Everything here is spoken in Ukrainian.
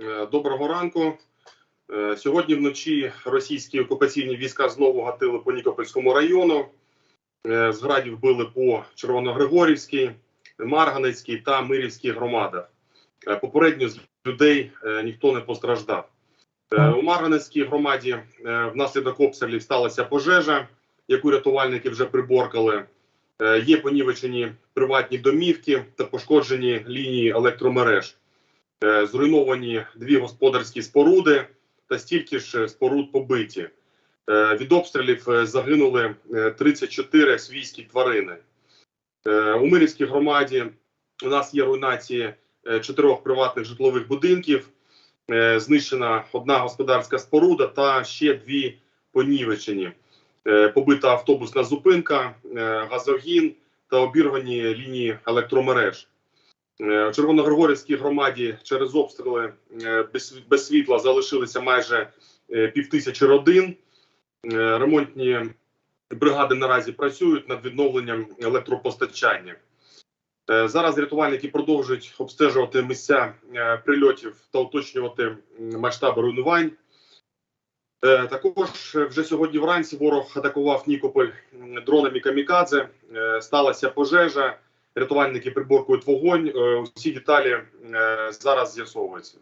Е, Доброго ранку. Е, Сьогодні вночі російські окупаційні війська знову гатили по Нікопольському району. Е, З градів били по Червоногригорівській, Марганецькій та Мирівській громадах. Попередньо з людей ніхто не постраждав. У Марганецькій громаді внаслідок обстрілів сталася пожежа, яку рятувальники вже приборкали. Є понівечені приватні домівки та пошкоджені лінії електромереж. Е, Зруйновані дві господарські споруди та стільки ж споруд побиті. Е, Від обстрілів е, загинули е, 34 свійські тварини. У Мирівській громаді у нас є руйнації чотирьох приватних житлових будинків. Знищена одна господарська споруда та ще дві понівечені. Побита автобусна зупинка, газогін та обірвані лінії електромереж. Е, У Червоногригорівській громаді через обстріли е, без, світла залишилися майже е, півтисячі родин. Ремонтні бригади наразі працюють над відновленням електропостачання. Зараз рятувальники продовжують обстежувати місця прильотів та уточнювати масштаби руйнувань. Також вже сьогодні вранці ворог атакував Нікополь дронами камікадзе. Сталася пожежа. Рятувальники приборкують вогонь. Е, Усі деталі е, зараз з'ясовуються.